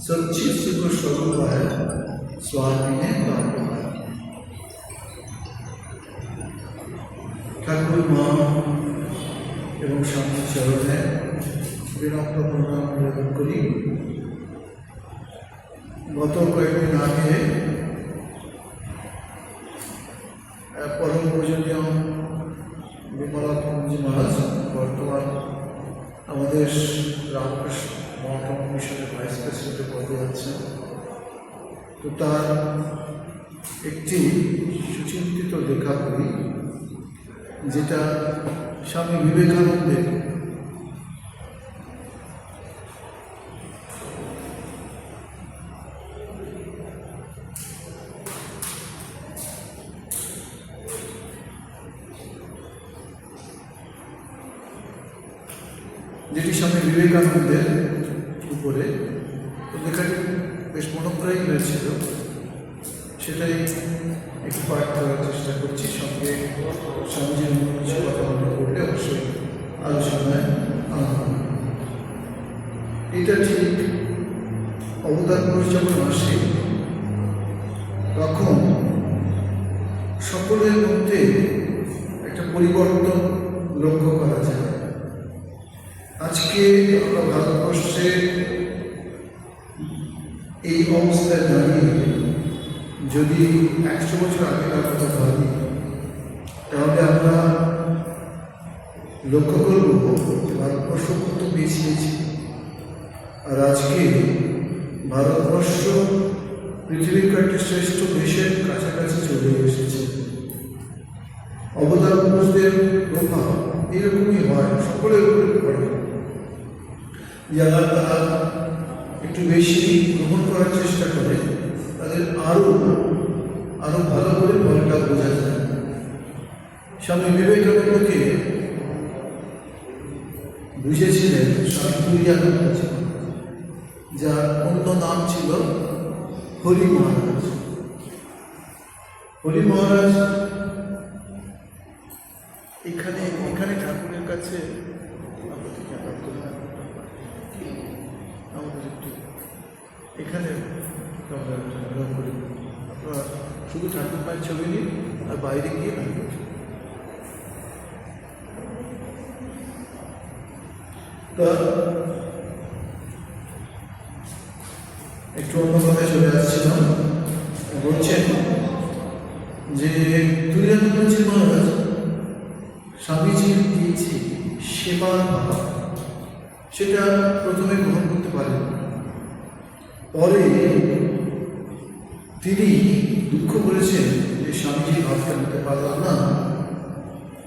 सच्चित्स को स्वरूप है स्वामी ने ঠাকুর মা এবং স্বামী চরণে বিনম্র প্রণাম নিবেদন করি গত কয়েকদিন আগে আহ, পরম পূজনীয় বিমলা কুঞ্জি মহারাজ বর্তমান আমাদের রামকৃষ্ণ মঠ মিশনের ভাইস প্রেসিডেন্টের পদে আছেন তো তার একটি সুচিন্তিত লেখা করি যেটা স্বামী বিবেকানন্দের। যেটি স্বামী বিবেকানন্দের তো লেখাটি বেশ মনোগ্রাহী হয়েছিল। সেটাই একটু পাঠ করার চেষ্টা করছি। সঙ্গে স্বামীজির কিছু কথা মনে করলে অবশ্যই আলোচনায়। এটা ঠিক অবদান পুরুষ যখন আসে, তখন সকলের মধ্যে একটা পরিবর্তন লক্ষ্য করা যায়। আজকে আমরা ভারতবর্ষে অবস্থায় দাঁড়িয়ে যদি একশো বছর আগেকার কথা ভাবি, তাহলে আমরা লক্ষ্য করব ভারতবর্ষ কত পিছিয়েছে। আর আজকে ভারতবর্ষ পৃথিবীর কয়েকটি শ্রেষ্ঠ দেশের কাছাকাছি চলে এসেছে। অবদান পুরুষদের প্রভাব এরকমই হয়, সকলের উপরে পড়ে। যারা তারা একটু বেশি গ্রহণ করার চেষ্টা করে, তাদের আরও আরও ভালো করে ফলটা বোঝা যায়। স্বামী বিবেকানন্দকে বুঝেছিলেন, স্বামী যার অন্য নাম ছিল হরি মহারাজ। হরি মহারাজ এখানে এখানে ঠাকুরের কাছে আমাদের একটু এখানে আমরা করি। আপনারা শুধু ঠাকুর মায়ের ছবি নিন আর বাইরে গিয়ে তা, একটু অন্য কথায় চলে আসছিলাম। বলছেন যে তুলিয়ানন্দজি মহারাজ স্বামীজির দিয়েছে সেবার সেটা প্রথমে গ্রহণ করতে পারেন পরে তিনি দুঃখ করেছেন যে স্বামীজির ভাবটা নিতে পারলাম না।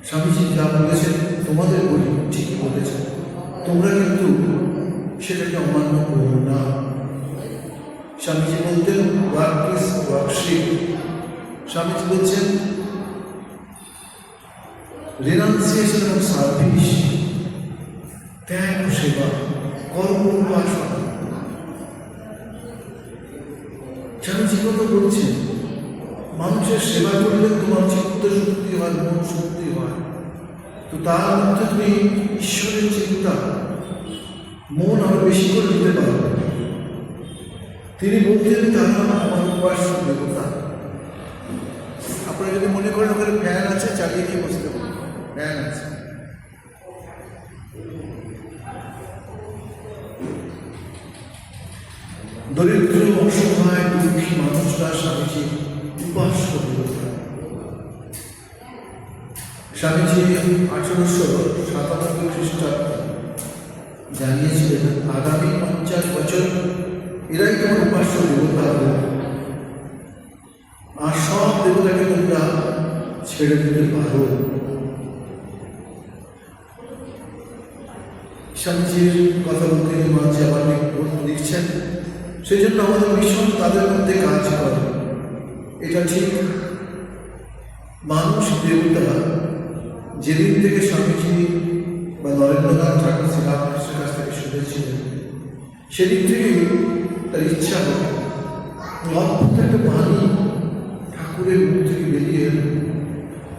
স্বামীজি যা বলেছেন তোমাদের বলি ঠিকই বলেছেন। তোমরা কিন্তু সেটাকে অমান্য করো না। স্বামীজি বলতেন ওয়ার্ক ইজ ওয়ার্কশিপ স্বামীজি বলছেন রিনাউন্সিয়েশন অফ সার্ভিস ত্যাগ সেবা উপাসনা স্বামীজি কথা বলছেন মানুষের সেবা করলে তোমার চিত্ত শক্তি হয় মন শক্তি হয় তো তার মধ্যে তুমি ঈশ্বরের চিন্তা মন আরও বেশি করে দিতে পারবে তিনি বলতেন তার আমার উপাস্য দেবতা আপনারা যদি মনে করেন ওখানে ফ্যান আছে, চালিয়ে দিয়ে বসতে পারেন। ফ্যান আছে। দরিদ্র, অসহায়, দুঃখী মানুষরা স্বামীজি উপাস্য স্বামীজি আঠারোশো সাতানব্বই খ্রিস্টাব্দে জানিয়েছিলেন, আগামী পঞ্চাশ বছর এরাই তোমার উপাস্য দেবতা হবে। আর সব দেবতাকে তোমরা ছেড়ে দিতে পারো। স্বামীজির কথা বলতে মাঝে আবার লিখছেন সেই জন্য আমাদের মিশন তাদের মধ্যে কাজ করে। এটা ঠিক। মানুষ দেবতা। যেদিন থেকে স্বামীজি বা নরেন্দ্রনাথ ঠাকুর শ্রীরামকৃষ্ণের কাছ থেকে শুনেছিলেন, সেদিন থেকে তার ইচ্ছা হল অদ্ভুত একটা বাণী ঠাকুরের মুখ থেকে বেরিয়ে এলো।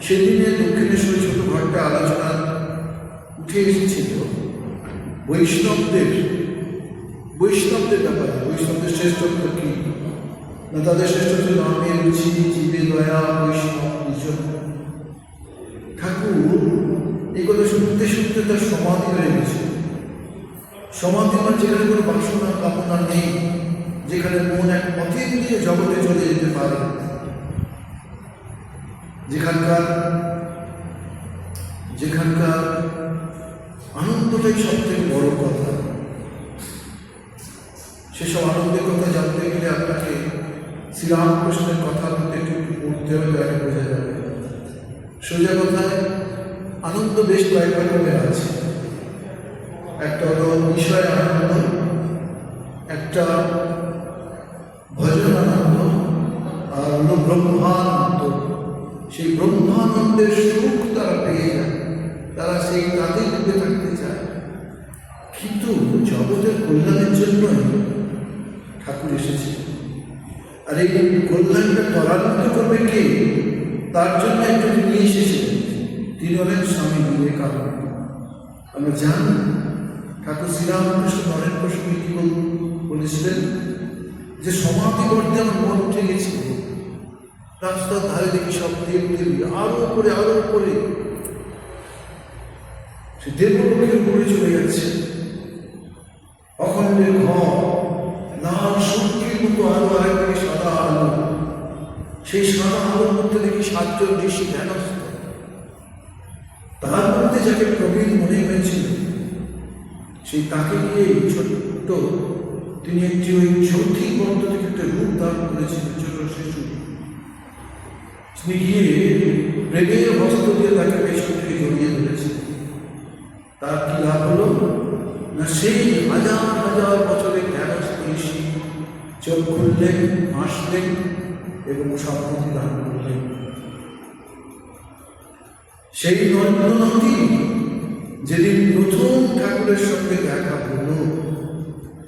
সেদিনে দক্ষিণেশ্বরে ছোট ঘরটা আলোচনা উঠে এসেছিল বৈষ্ণবদের বৈষ্ণবদের ব্যাপারে, বৈষ্ণবদের শ্রেষ্ঠত্ব কি? না তাদের শ্রেষ্ঠত্ব নামে রুচি জীবে দয়া, বৈষ্ণব নিজ ঠাকুর, এই কথা শুনতে শুনতে তার সমাধি হয়ে গেছে। সমাধি মানে যেখানে কোনো বাসনা, কামনা নেই, যেখানে মন এক অতীন্দ্রিয় জগতে চলে যেতে পারে। যেখানকার যেখানকার আনন্দটাই সব থেকে বড় কথা। সেসব আনন্দের কথা জানতে গেলে আপনাকে শ্রীরামকৃষ্ণের কথা বলতে একটু পড়তে হবে তাহলে বোঝা যাবে। সোজা কথায়, আনন্দ বেশ কয়েক রকমের আছে। একটা হলো বিষয় আনন্দ, একটা ভজন আনন্দ, আর হলো ব্রহ্মানন্দ। সেই ব্রহ্মানন্দের সুখ তারা পেয়ে যায়, তারা সেই তাদের থাকতে চায়। কিন্তু জগতের কল্যাণের জন্যই ঠাকুর এসেছে। আর এই কল্যাণটা ত্বরান্বিত করবে কে? তার জন্য একজন নিয়ে এসেছিলেন তিনি হলেন স্বামী বিবেকানন্দ। আমরা জানি, ঠাকুর শ্রীরামকৃষ্ণ নরেন প্রসঙ্গে কি বল- বলেছিলেন? যে সমাধি করতে আমার মন উঠে গেছিল রাস্তার ধারে দেখি সব দেব দেবী, আরও উপরে আরও উপরে। সে দেবলোকের উপরে চলে যাচ্ছে। অখণ্ডের ঘর। লাল সূর্যের মতো আলো আরেকদিকে সাদা আলো। সেই সাদা আলোর মধ্যে দেখি সাতজন ঋষি ধ্যানস্থ। তার মধ্যে যাকে প্রবীণ মনে হয়েছিল সেই তাকে নিয়ে ছোট্ট, তিনি একটি ওই চৌথি বন্ধ থেকে একটা রূপ ধারণ করেছিলেন ছোট শিশু। তিনি গিয়ে প্রেমের হস্ত দিয়ে তাকে থেকে জড়িয়ে ধরেছিলেন। তার কি লাভ হলো? না সেই হাজার হাজার বছরের ধ্যানস্থ ঋষি চোখ খুললেন, হাসলেন এবং সম্মতি দান করলেন। সেই নন্দনতী যেদিন প্রথম ঠাকুরের সঙ্গে দেখা হলো,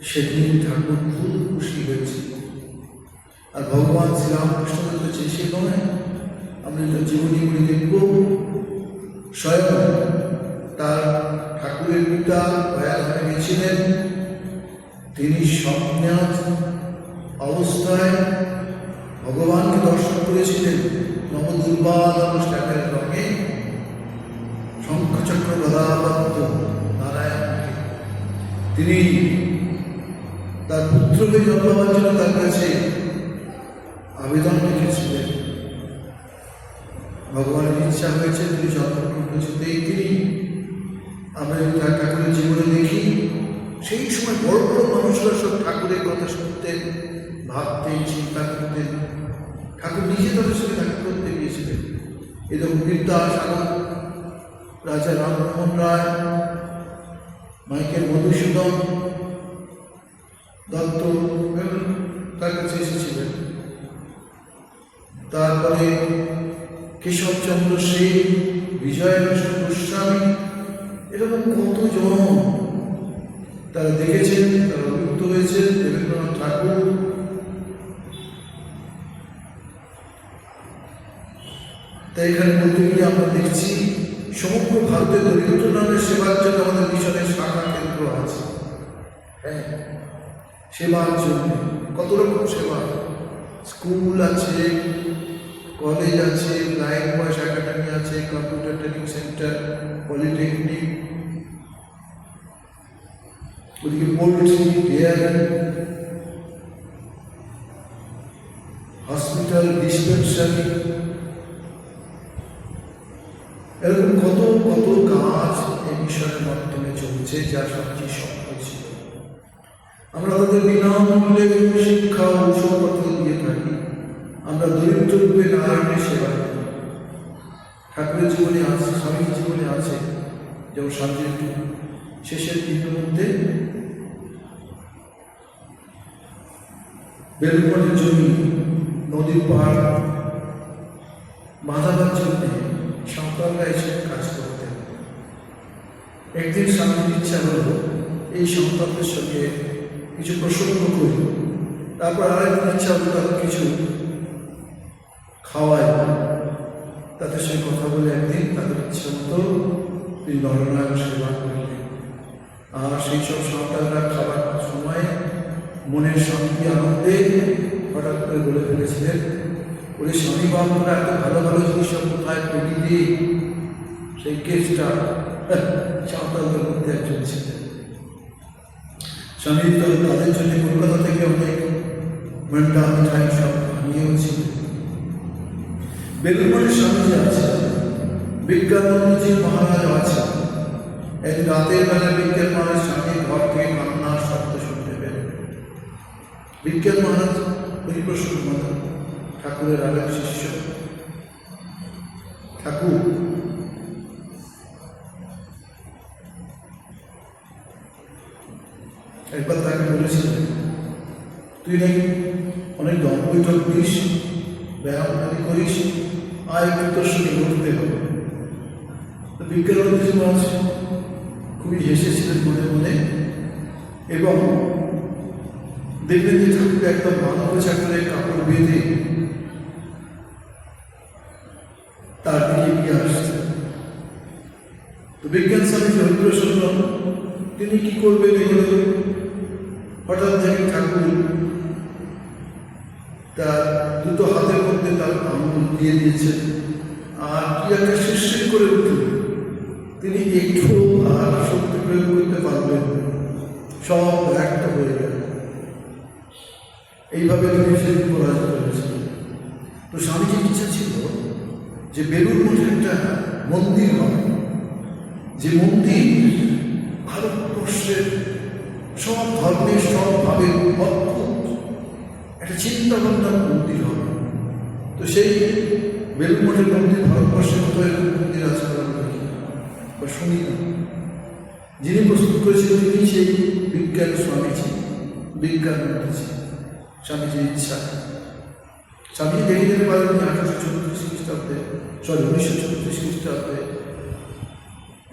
সেদিন ঠাকুর খুব খুশি হয়েছে। আর ভগবান শ্রীরামকৃষ্ণ হচ্ছে সে নয়। আমরা তো জীবনীগুলি দেখব। স্বয়ং তার ঠাকুরের পিতা ভয়াধামে গেছিলেন তিনি স্বপ্নাথ অবস্থায় ভগবানকে দর্শন করেছিলেন। নবদুর্বাদ অনুষ্ঠানের রঙে শঙ্খচক্র গদাবদ্ধ নারায়ণকে। তিনি তার পুত্রকে জন্মাবার জন্য তার কাছে আবেদন রেখেছিলেন। ভগবানের ইচ্ছা হয়েছে তিনি জন্মগ্রহণ করেছেন। তিনি আমরা যদি তার ঠাকুরের জীবনে দেখি, সেই সময় বড় বড় মানুষরা সব ঠাকুরের কথা শুনতেন ভাবতেন চিন্তা করতেন ঠাকুর নিজে তাদের সঙ্গে দেখা করতে গিয়েছিলেন। এরকম বিদ্যাসাগর রাজা রামমোহন রায়, মাইকেল মধুসূদন, দত্ত তার কাছে এসেছিলেন। তারপরে কেশবচন্দ্র সেন বিজয়কৃষ্ণ গোস্বামী এরকম কতজন তারা দেখেছেন তারা অভিভূত হয়েছেন দেবেন্দ্রনাথ ঠাকুর তাই এখানে বলতে গেলে আমরা দেখছি, সমগ্র ভারতে দরিদ্র নামের সেবার জন্য আমাদের মিশনের শাখা কেন্দ্র আছে। হ্যাঁ সেবার জন্য। কত রকম সেবা? স্কুল আছে, কলেজ আছে, লাইন বয়স একাডেমি আছে, কম্পিউটার ট্রেনিং সেন্টার, পলিটেকনিক ওদিকে পোল্ট্রি ডেয়ারি হসপিটাল ডিসপেন্সারি। এরকম কত কত কাজ এই মিশনের মাধ্যমে চলছে, যা সবচেয়ে সম্ভব ছিল। আমরা তাদের বিনামূল্যে শিক্ষা ঔষধপত্র দিয়ে থাকি। আমরা দরিদ্র রূপে নারায়ণের সেবা করি। ঠাকুরের জীবনে আছে, স্বামীর জীবনে আছে, যেমন শান্তির শেষের দিনের মধ্যে বেলুপটের জমি, নদীর পাড় বাঁধাবার জন্যে সন্তানরা এসে কাজ করতেন। একদিন স্বামীর ইচ্ছা হলো এই সন্তানদের সঙ্গে কিছু প্রসঙ্গ করি। তারপর আরেকদিন ইচ্ছা হলো তাদের কিছু খাওয়াই। তাদের সঙ্গে কথা বলে একদিন তাদের ইচ্ছা মতো তিনি নরনারায়ণ সেবা করলেন। আর সেই সব সাঁওতালরা খাবার সময় মনের শান্তি, আনন্দে হঠাৎ করে বলে ফেলেছিলেন, ওরে স্বামী বাবুরা এত ভালো ভালো জিনিস কোথায় রে? সেই কেসটা সাঁওতালদের মধ্যে একজন ছিলেন। স্বামী তো তাদের জন্য কলকাতা থেকে অনেক ঘণ্টা মিঠাই সব আনিয়েও ছিল বেলুমানের স্বামীজি আছে বিজ্ঞানজি মহারাজ আছে এক রাতের বেলা বিজ্ঞান মহারাজ স্বামীর ঘর থেকে কান্নার শব্দ বিজ্ঞান মহারাজ, হরিপ্রসন্ন মাতা ঠাকুরের আরেক শিষ্য ঠাকুর, একবার তাকে বলেছিলেন, তুই নাকি অনেক দম বৈঠক দিস, ব্যায়াম করিস, আয় একটু তোর সঙ্গে ঘুরতে হবে তো বিজ্ঞানজি মহারাজ খুবই হেসেছিলেন মনে মনে এবং দেখবেন যে ঠাকুর একদম মানব চাকরে কাপড় বেঁধে তার দিকে এগিয়ে আসছে। তো বিজ্ঞান স্বামী হরিপ্রসন্ন তিনি কি করবেন এগুলো হঠাৎ দেখেন ঠাকুর তার দুটো হাতের মধ্যে তার আঙুল দিয়ে দিয়েছেন আর কি একটা শিরশির করে উঠল। তিনি একটু আর শক্তি প্রয়োগ করতে পারবেন সব ব্যর্থ হয়ে গেল। এইভাবে তিনি সেই পরাজিত হয়েছিলেন তো স্বামীজির ইচ্ছা ছিল যে বেলুর মঠে একটা মন্দির হবে যে মন্দির ভারতবর্ষের সব ধর্মের সব ভাবের অদ্ভুত। একটা চিন্তা ভাবনার মন্দির হবে। তো সেই বেলুর মঠের মন্দির ভারতবর্ষের মতো এরকম মন্দির আছে বা শুনি না। যিনি প্রস্তুত করেছিলেন তিনি সেই বিজ্ঞান স্বামীজি, বিজ্ঞান মন্ত্রী স্বামীজির ইচ্ছা। স্বামীজি দেখে যেতে পারেন আঠারোশো চৌত্রিশ খ্রিস্টাব্দে, সরি, উনিশশো চৌত্রিশ খ্রিস্টাব্দে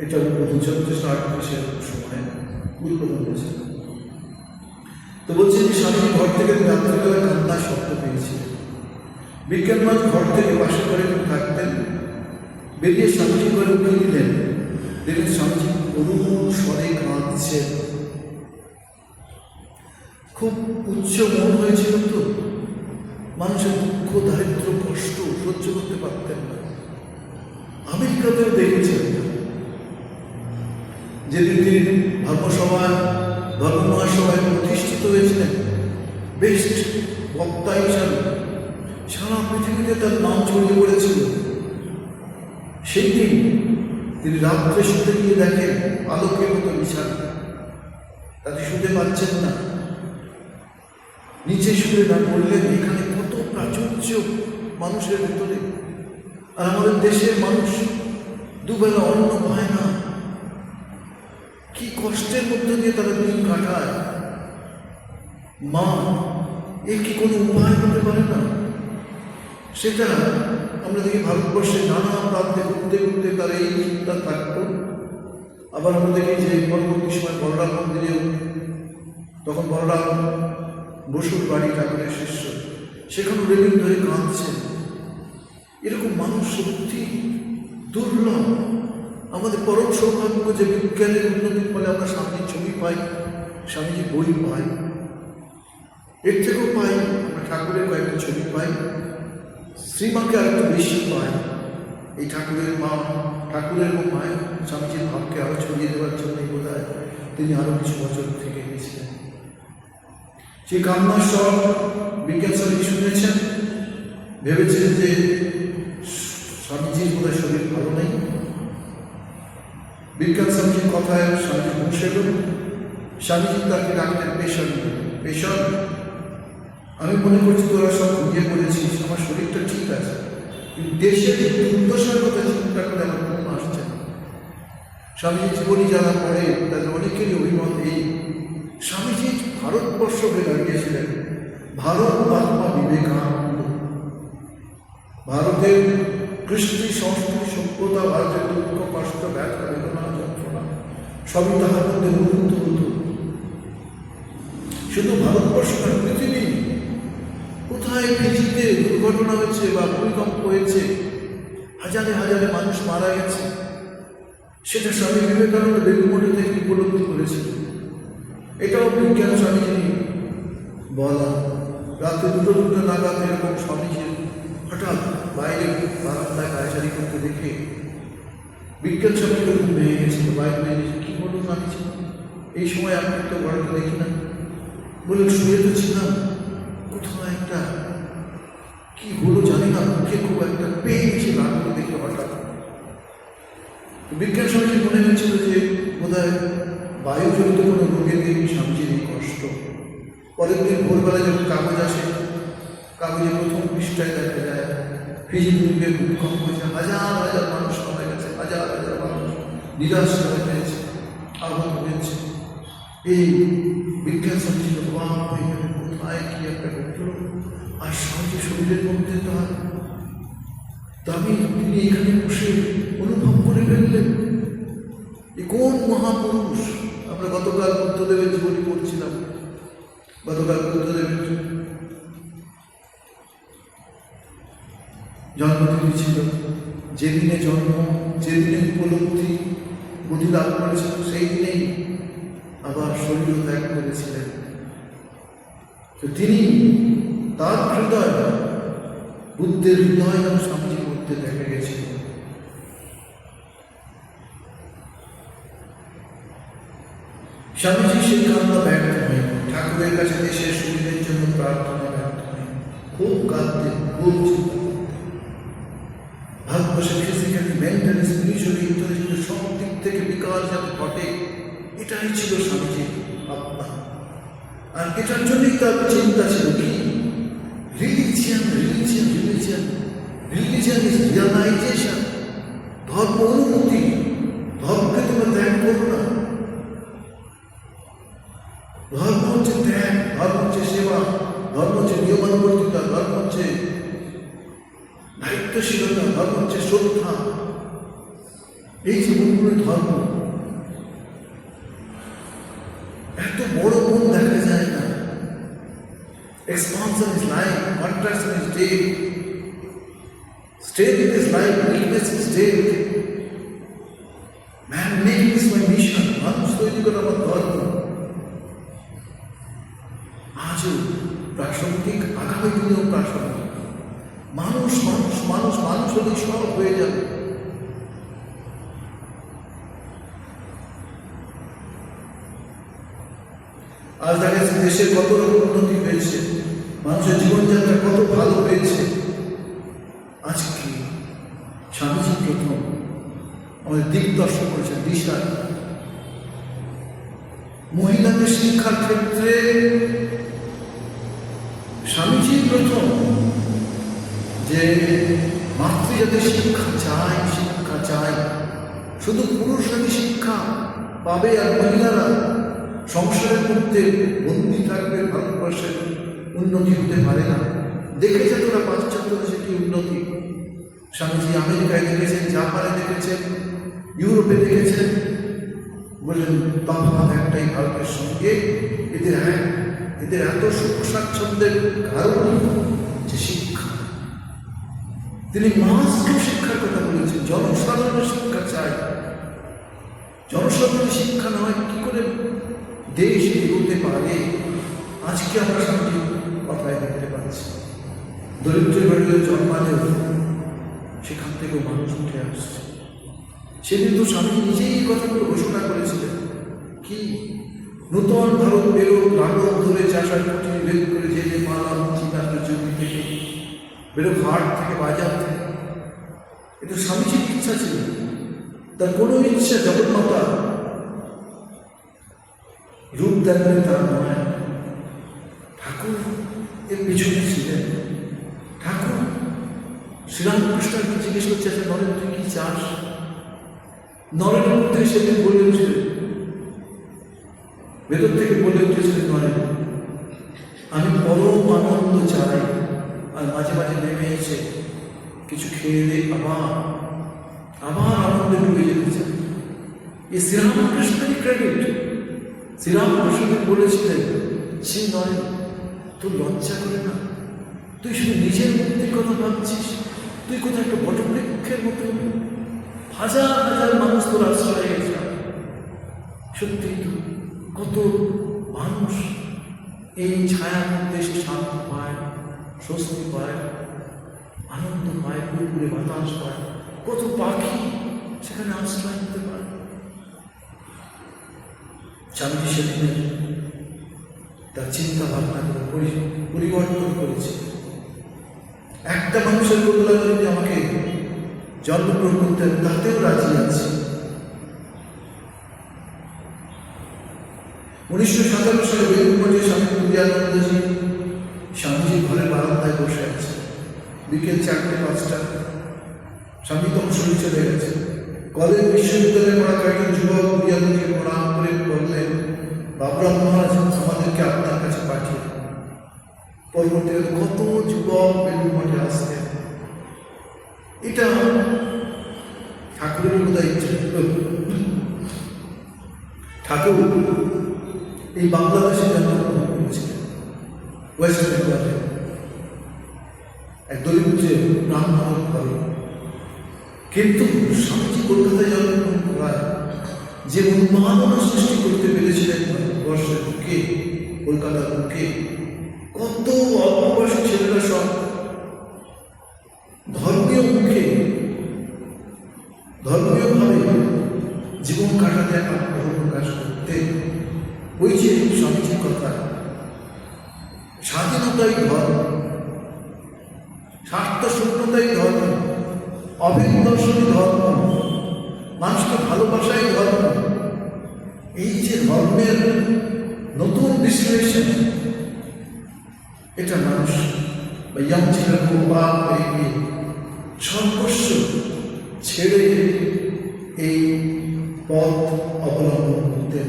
এটা উদ্বোধন চৌত্রিশ আটত্রিশের সময় উদ্বোধন হয়েছে তো বলছি যে স্বামীজি ঘর থেকে রাত্রিবেলা কান্নার শব্দ বিজ্ঞান মাছ ঘর থেকে বাসা করে থাকতেন। বেরিয়ে স্বামীজি করে উঠে দিলেন। দেখলেন স্বামীজি করুণ স্বরে কাঁদছেন। খুব উচ্চ মন হয়েছিল তো। মানুষের দুঃখ, দারিদ্র, কষ্ট সহ্য করতে পারতেন না। আমেরিকাতেও দেখেছেন। যেদিন তিনি ধর্মসভায় ধর্ম মহাসভায় প্রতিষ্ঠিত হয়েছিলেন, বেস্ট বক্তা হিসাবে সারা পৃথিবীতে তার নাম ছড়িয়ে পড়েছিল। সেই দিন তিনি রাত্রে শুতে গিয়ে দেখেন আলোকের মতো বিছানা তাতে শুতে পাচ্ছেন না। নিচে শুয়ে না বললেন এখানে কত প্রাচুর্য মানুষের ভিতরে। আর আমাদের দেশের মানুষ দুবেলা অন্ন পায় না। কি কষ্টের মধ্যে দিয়ে তারা দিন কাটায়। মা এর কি কোনো উপায় হতে পারে না? সেটা আমরা দেখি ভারতবর্ষে নানা প্রান্তে ঘুরতে ঘুরতে তার এই চিন্তা থাকতো। আবার আমরা দেখি যে পরবর্তী সময় বলরাম মন্দিরেও তখন বলরাম বসুর বাড়ি ঠাকুরের শিষ্য। সেখানে রেলিং ধরে কাঁদছেন এরকম মানুষ সত্যি দুর্লভ। আমাদের পরম সৌভাগ্য যে বিজ্ঞানের উন্নতির ফলে আমরা স্বামীর ছবি পাই, স্বামীজি বই পাই এর থেকেও পাই, আমরা ঠাকুরের কয়েকটা ছবি পাই। শ্রীমাকে আরেকটু বেশি পাই। এই ঠাকুরের মা, ঠাকুরের ও মায়ের স্বামীজির ভাবকে আরও ছড়িয়ে দেওয়ার জন্যই বোধ তিনি আরও কিছু বছর থেকে গেছিলেন স্বর বিজ্ঞান স্বামী শুনেছেন। ভেবেছেন যে স্বামীজির বোধহয় শরীর ভালো নেই। বিজ্ঞান স্বামীজির কথায় স্বামীজি বসে গেল স্বামীজি তাকে ডাকলেন পেশন পেশন আমি। মনে করছি তোরা সব ঘুমিয়ে পড়েছিস, আমার শরীরটা ঠিক আছে। কিন্তু দেশের যে দুর্দশার কথা চিন্তা করে আমার ঘুম আসছে না। স্বামীজি জীবনী যারা পড়ে তাদের অনেকেরই অভিমত এই স্বামীজি ভারতবর্ষকে দাঁড়িয়েছিলেন। ভারত মহাত্মা বিবেকানন্দ। ভারতের কৃষ্টি, সংস্কৃতি, সভ্যতা, ভারতের দুঃখ, কষ্ট, ব্যথা, বেদনা, যন্ত্রণা, সবই তাহার মধ্যে মুহূর্ত হতো। শুধু ভারতবর্ষ নয়, পৃথিবী কোথায় ফিজিতে দুর্ঘটনা হয়েছে বা ভূমিকম্প হয়েছে, হাজারে হাজারে মানুষ মারা গেছে, সেটা স্বামী বিবেকানন্দ থেকে উপলব্ধি করেছিলেন। এটাও বিজ্ঞান স্বামীজি বলা রাত্রে দুটো দুটো নাগাদ এরকম স্বামীজি হঠাৎ বাইরে বারান্দায় কায়চারি করতে দেখে বিজ্ঞান স্বামীকে ঘুম ভেঙে গেছিল বাইরে বেরিয়ে কি বলুন স্বামীজি এই সময় আপনি তো ঘরটা দেখি না। বলে শুয়ে তো ছিলাম। কোথাও একটা কি হলো জানি না। মুখে খুব একটা পেয়ে এসে দেখে হঠাৎ। বিজ্ঞান স্বামীজি মনে হয়েছিল যে বোধহয় বায়ুজনিত কোনো রোগের এই স্বামীজির কষ্ট। পরের দিন ভোরবেলা যখন কাগজ আসে, কাগজে প্রথম পৃষ্ঠায় দেখা যায় ফিজি দুর্গে ভূমিকম্প হয়েছে, হাজার হাজার মানুষ মারা গেছে, হাজার হাজার মানুষ নিরাশ হয়ে গেছে আহত হয়েছে। এই বিজ্ঞান স্বামীজি অবাক হয়ে গেলেন কোথায় কি একটা ঘটল আর স্বামীজি শরীরের মধ্যে তার দাবি তিনি এখানে বসে অনুভব করে ফেললেন। এ কোন মহাপুরুষ? আমরা গতকাল বুদ্ধদেবের জীবনী পড়ছিলাম গতকাল বুদ্ধদেবের জন্মদিন ছিল। যেদিনে জন্ম, যেদিনে উপলব্ধি, বুদ্ধি লাভ করেছিল সেই দিনেই আবার শরীর ত্যাগ করেছিলেন। তো তিনি তার হৃদয়, বুদ্ধের হৃদয় যেন স্বামীজির মধ্যে দেখা গেছিল স্বামীজি ব্যর্থ হয়ে ঠাকুরের কাছে দেশের সুবিধের জন্য প্রার্থনা ব্যর্থ হয়ে খুব কাঁদতেন খুব ভারতবর্ষে ফিজিক্যালি মেন্টালি স্পিরিচুয়ালি ইত্যাদি সব দিক থেকে বিকাশ যাতে ঘটে, এটাই ছিল স্বামীজির ভাবনা আর এটার জন্যই তার চিন্তা ছিল কি? Religion religion religion religion is realization ধর্ম অনুমতি ধর্ম হচ্ছে সেবা ধর্ম হচ্ছে নিয়মানুবর্তিতা ধর্ম হচ্ছে দায়িত্বশীলতা ধর্ম হচ্ছে শ্রদ্ধা এই জীবনগুলো ধর্ম এত বড় মন দেখা যায় না Expansion is life, contraction is death. Strength is life, weakness is death. Man making is my mission. মানুষ তৈরি করা আমার আগামী দিনেও প্রাসঙ্গিক মানুষ মানুষ মানুষ মানুষ হলেই সব হয়ে যাবে। আজ দেখা যাচ্ছে দেশের কত রকম উন্নতি হয়েছে, মানুষের জীবনযাত্রা কত ভালো হয়েছে। আজকে স্বামীজি প্রথম আমাদের দিগদর্শন করেছে দিশা। মহিলাদের শিক্ষার ক্ষেত্রে প্রথম যে মাতৃজাতির শিক্ষা চায় শিক্ষা চায় শুধু পুরুষরা শিক্ষা পাবে আর মহিলারা সংসারের মধ্যে বন্দি থাকবে, ভারতবর্ষের উন্নতি হতে পারে না। দেখেছে তোরা পাশ্চাত্য দেশে কি উন্নতি? স্বামীজি আমেরিকায় দেখেছেন, জাপানে দেখেছেন, ইউরোপে দেখেছেন। বললেন, তফাৎ একটাই ভারতের সঙ্গে, এদের এক এদের এত সুখ স্বাচ্ছন্দ্যের কারণ যে শিক্ষা। তিনি মাস শিক্ষার কথা বলেছেন, জনসাধারণের শিক্ষা চাই। জনসাধারণের শিক্ষা নয় কি করে দেশ এগোতে পারে? আজকে আমরা সঙ্গে কথায় দেখতে পাচ্ছি। দরিদ্র বাড়িতে জন্মালেও সেখান থেকেও মানুষ উঠে আসছে। সেদিন তো স্বামী নিজেই এই কথাগুলো ঘোষণা করেছিলেন। কি নূতন ভারত বেরো লালন ধরে চাষার কুটি বের করে যে যে মালা চিন্তার জমি থেকে। বেরো ঘাট থেকে বাজার থেকে। এটা স্বামীজির ইচ্ছা ছিল। তার কোনো ইচ্ছা জগন্মাতা রূপ দেখালে তার নয় ঠাকুর এর পিছনে ছিলেন। ঠাকুর শ্রীরামকৃষ্ণকে জিজ্ঞেস করছে আচ্ছা নরেন, তুই কি চাস? নরেন মধ্যে সেদিন বলে উঠছিলেন ভেতর থেকে বলে উঠেছিলেন নরেন আমি পরম আনন্দ চাই। আর মাঝে মাঝে নেমে এসে কিছু খেয়ে দিয়ে আবার আবার আনন্দে ডুবে যেতে চাই। এই শ্রীরামকৃষ্ণেরই ক্রেডিট শ্রীরামকৃষ্ণ বলেছিলেন সে নয় তোর লজ্জা করে না। তুই শুধু নিজের মধ্যে কথা ভাবছিস। তুই কোথাও একটা বটবৃক্ষের মতো হাজার হাজার মানুষ তোর আশ্রয়ে সত্যি কত মানুষ এই ছায়ার মধ্যে এসে শান্তি পায়, স্বস্তি পায়, আনন্দ পায়, পুরোপুরি বাতাস পায়। কত পাখি সেখানে আশ্রয় নিতে পারে। স্বামীজি সেদিনের তার চিন্তা ভাবনাগুলো পরিবর্তন করেছে। একটা মানুষের বদলা যদি আমাকে জন্মগ্রহণ করতে তাতেও রাজি আছে। উনিশশো সাতান্ন সালে বেলুমঠে স্বামী পূজানন্দজি স্বামীজি ঘরের বারান্দায় বসে আছে বিকেল চারটে, পাঁচটা। স্বামী তখন শরীর চলে গেছে কলেজ বিশ্ববিদ্যালয়ে পড়া কয়েকজন যুবক পূজানন্দকে প্রণাম করে বললেন, বাবরা, মহারাজ, আমাদেরকে আপনার কাছে পাঠিয়ে। পরবর্তীকালে কত যুবক বেলুমঠে আসতেন এটা ঠাকুরের বোধ ইচ্ছে। ঠাকুর এই বাংলাদেশে জন্মগ্রহণ করেছিলেন ওয়েস্ট বেঙ্গলে এক যে ব্রাহ্মণ করে, কিন্তু স্বামীজি কলকাতায় জন্মগ্রহণ করায় যে উন্মাদনা সৃষ্টি করতে পেরেছিলেন ভারতবর্ষের বুকে, কলকাতার বুকে, কত অল্প বয়সী ছেলেরা সব ধর্মীয় মুখে, ধর্মীয়ভাবে জীবন কাটাতে আগ্রহ প্রকাশ করতে ওই যে স্বামীজির কথা, স্বাধীনতাই ধর্ম স্বার্থ শূন্যতাই ধর্ম অভেদ ধর্ম, মানুষকে ভালোবাসাই ধর্ম, এই যে ধর্মের নতুন বিশ্লেষণ, এটা মানুষ বা সর্বস্ব ছেড়ে এই পথ অবলম্বন করতেন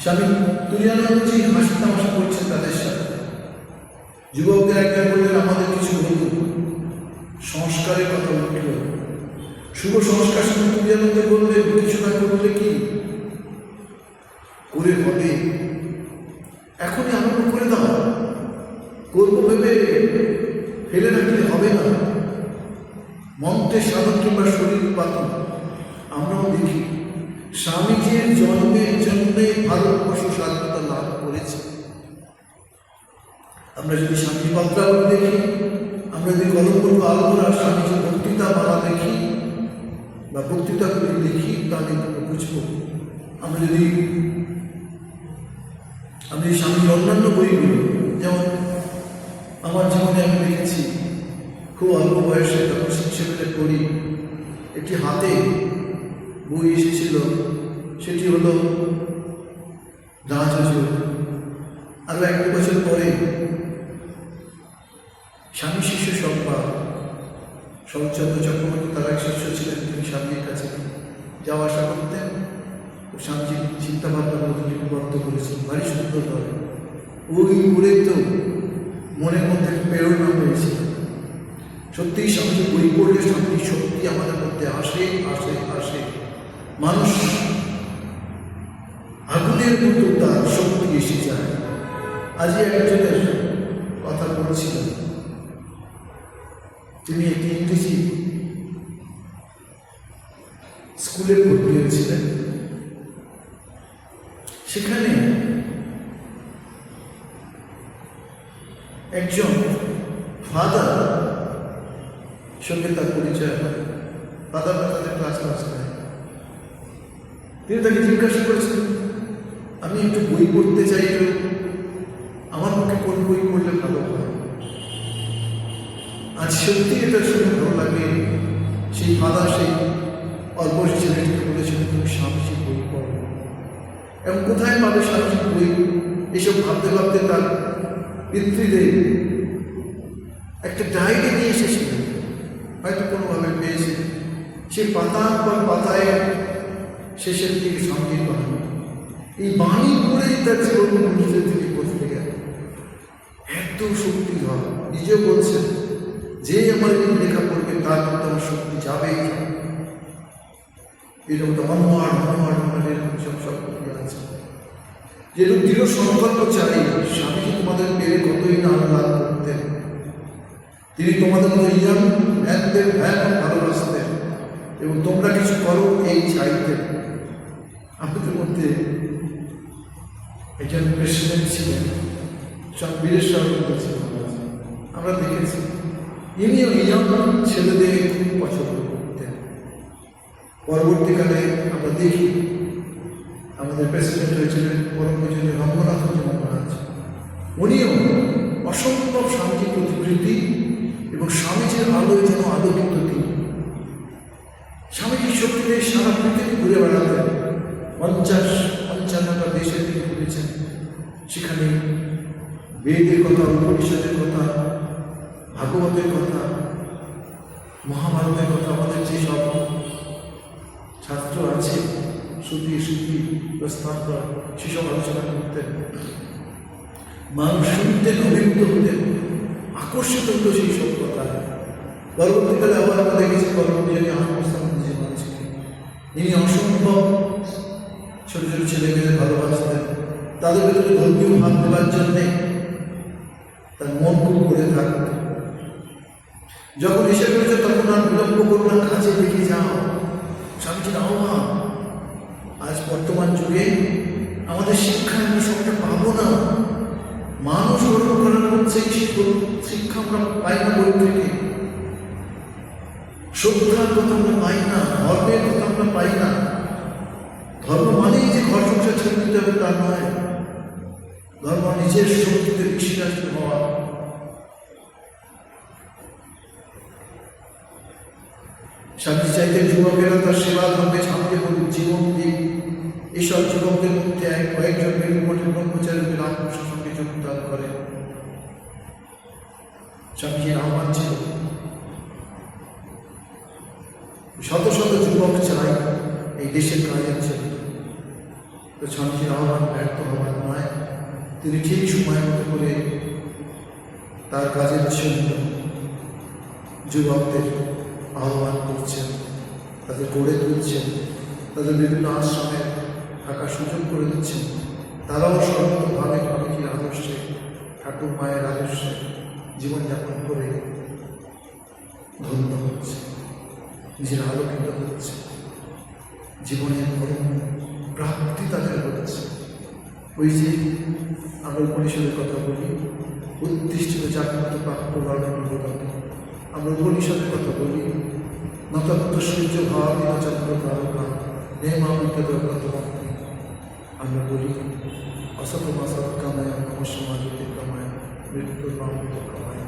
স্বামী তুলিয়ানন্দজি হাসি তামাশা করছেন তাদের সাথে। যুবকদের একবার বললেন, আমাদের কিছু বলুন। সংস্কারের কথা উঠল। শুভ সংস্কার স্বামী তুলিয়ানন্দ বললেন কিছু না করলে কি? করে হবে এখনই আরম্ভ করে দাও। করব ভেবে ফেলে রাখলে হবে না। মন্ত্রে সাধন কিংবা শরীর পাতন আমরাও দেখি। স্বামীজির জন্মের জন্যে ভারতবর্ষ স্বাধীনতা লাভ করেছে। আমরা যদি স্বামী পাত্রাবলী দেখি, আমরা যদি কলমপুর আলমোড়া স্বামীজির বক্তৃতা মালা দেখি, বা বক্তৃতাগুলি দেখি তাহলে আমরা বুঝব। আমরা যদি আমি স্বামীর অন্যান্য বইগুলো, যেমন আমার জীবনে আমি দেখেছি, খুব অল্প বয়সে তখন শিক্ষকদের করি একটি হাতে বই এসেছিল, সেটি হলো রাজযোগ আরও এক বছর পরে স্বামী শিষ্য সংবাদ শরৎচন্দ্র চক্রবর্তী তার এক শিষ্য ছিলেন, তিনি স্বামীর কাছে যাওয়া আসা করতেন ও স্বামীজির চিন্তা ভাবনা লিপিবদ্ধ করেছেন, ভারী সুন্দর করে ওই পড়ে তো মনের মধ্যে প্রেরণা হয়েছিল সত্যিই স্বামীজি বই পড়লে স্বামীর শক্তি আমাদের মধ্যে আসে আসে আসে। মানুষ আগুনের মতো তার শক্তি এসে যায়। আজই একজনের কথা বলছিলেন। তিনি একটি ইংরেজি স্কুলে ভর্তি হয়েছিলেন। সেখানে একজন ফাদার সঙ্গে তার পরিচয় হয়। ফাদার তাদের ক্লাস ক্লাস করে তিনি তাকে জিজ্ঞাসা করেছেন, আমি একটু বই পড়তে চাই আমার পক্ষে কোন বই পড়লে ভালো হয়? আজ সত্যি এটা শুনে ভালো লাগে সেই ফাদার সেই অল্প ছেলেটিকে বলেছিল তুমি স্বামীজি বই পড়ো। এবং কোথায় পাবে স্বামীজি বই? এসব ভাবতে ভাবতে তার পিতৃদেব একটা ডায়েরি নিয়ে এসেছিলেন। হয়তো কোনোভাবে পেয়েছে। সেই পাতা পর পাতায় শেষের দিকে সংগীত বাণী এই বাণী পড়েই তার জীবন মনুষ্যের থেকে বদলে গেল। এত শক্তি ধর। নিজে বলছেন যে আমার এই লেখা পড়বে, তার মধ্যে আমার শক্তি যাবেই। যাবে এরকম তো অনমার অনমার মানে এরকম সব সব আছে। যেরকম দৃঢ় সংকল্প চাই স্বামীজি তোমাদের পেরে কতই না লাভ করতেন। তিনি তোমাদের মতো ইয়াং ভ্যানদের ভ্যান ভালোবাসতেন। এবং তোমরা কিছু করো এই চাইতে আপনাদের মধ্যে একজন প্রেসিডেন্ট ছিলেন, সব বীরেশ্বর আমরা দেখেছি ইনিও ইয়ং ছেলেদের খুব পছন্দ করতেন। পরবর্তীকালে আমরা দেখি, আমাদের প্রেসিডেন্ট হয়েছিলেন পরম পূজনীয় রঙ্গনাথ মহারাজ উনিও অসম্ভব শান্তি প্রতিকৃতি এবং স্বামীজির আলোয় যেন আলোকিত তিনি। শক্তিতে সারা পৃথিবী ঘুরে বেড়াতেন পঞ্চাশ পঞ্চান্নটা দেশে তিনি ঘুরেছেন। সেখানে বেদের কথা, উপনিষদের কথা, ভাগবতের কথা, মহাভারতের কথা, আমাদের যে সব ছাত্র আছে, শ্রুতি শ্রুতি প্রস্তাব সেসব আলোচনা করতেন। মানুষ শুনতেন অভিভূত হতেন, আকর্ষিত হতো সেই সব কথা। পরবর্তীকালে আবার আমরা দেখেছি, পরবর্তী আহমদ যে মানুষকে ইনি অসম্ভব ছোট ছোট ছেলে মেয়েদের ভালোবাসতেন। তাদের ভেতরে ধর্মীয় ভাব দেওয়ার জন্যে তার মন খুব করে থাকত। যখন এসে করেছে তখন আর বিলম্ব করো না কাজে দেখে যাও। স্বামীজির আহ্বান, আজ বর্তমান যুগে আমাদের শিক্ষা আমরা সবটা পাবো না। মানুষ গর্ব করার হচ্ছে শিক্ষা আমরা পাই না বই থেকে। শ্রদ্ধার কথা আমরা পাই না, ধর্মের কথা আমরা পাই না। ধর্ম মানেই যে ঘর সংসার ছেড়ে দিতে হবে তা নয়। ধর্ম নিজের শক্তিতে বিশ্বাস হওয়া। স্বামী চাইতে যুবকেরা তার সেবা, ধর্মে ঝাঁপিয়ে পড়ুক, জীবন দিক। এইসব যুবকদের মধ্যে এক কয়েকজন মেরুমঠের ব্রহ্মচারী রামকৃষ্ণ সঙ্গে যোগদান করে স্বামীজির আহ্বান ছিল শত শত যুবক চাই এই দেশের কাজের জন্য তো স্বামীজির আহ্বান ব্যর্থ হওয়ার নয়। তিনি ঠিক সময় মতো করে তার কাজের জন্য যুবকদের আহ্বান করছেন, তাদের গড়ে তুলছেন, তাদের বিভিন্ন আশ্রমে থাকার সুযোগ করে দিচ্ছেন। তারাও সর্বতভাবে স্বামীজির আদর্শে, ঠাকুর মায়ের আদর্শে জীবনযাপন করে ধন্য হচ্ছে। নিজের আলোকিত হচ্ছে জীবনের প্রাপ্তি তাদের হচ্ছে ওই যে আমরা উপনিষদের কথা বলি উদ্দিষ্ট জাগ্রত প্রাপ্য বর্ণনগত আমরা উপনিষদের কথা বলি নতত্ব সূর্য ভাব চন্দ্র তারকা জগত আমরা বলি অসতম অসৎ কামায় অসমাজিত কামায় মৃত্যুর মামিত কামায়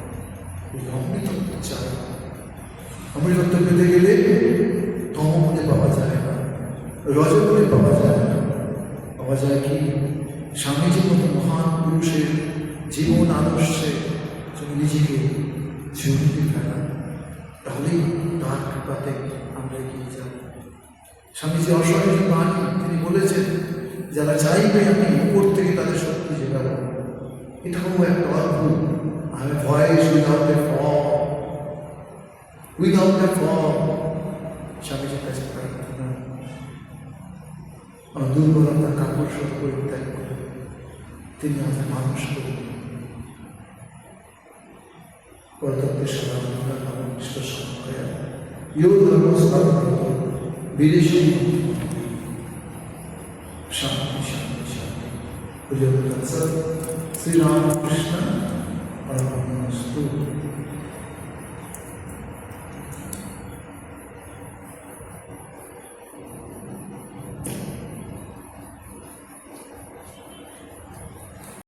এই অমৃত চায় অমৃতত্ব পেতে গেলে তমগুণে পাওয়া যায় না রজগুণে পাওয়া যায় না। পাওয়া যায় কি? স্বামীজির মতো মহান পুরুষের জীবন আদর্শে তুমি নিজেকে জড়িয়ে ফেলা তাহলেই তার কৃপাতে আমরা এগিয়ে যাব। স্বামীজি অসহায় বাণী, তিনি বলেছেন, যারা চাইবে আমি উপর থেকে তাদের শক্তি জেগাবো এটাও একটা অদ্ভুত, আমি voice without without a form স্বামীজির কাছে প্রার্থনা আমার দুর্বলতা কাপড় সব পরিত্যাগ করে তিনি আমাদের মানুষ করবেন পরতত্ত্বের সাধারণতা কৃষ্ণ সংখ্যা ইউ ধর্ম স্থাপন বিদেশি শান্তি শান্তি শান্তি বুঝে শ্রী রামকৃষ্ণ পরমস্তু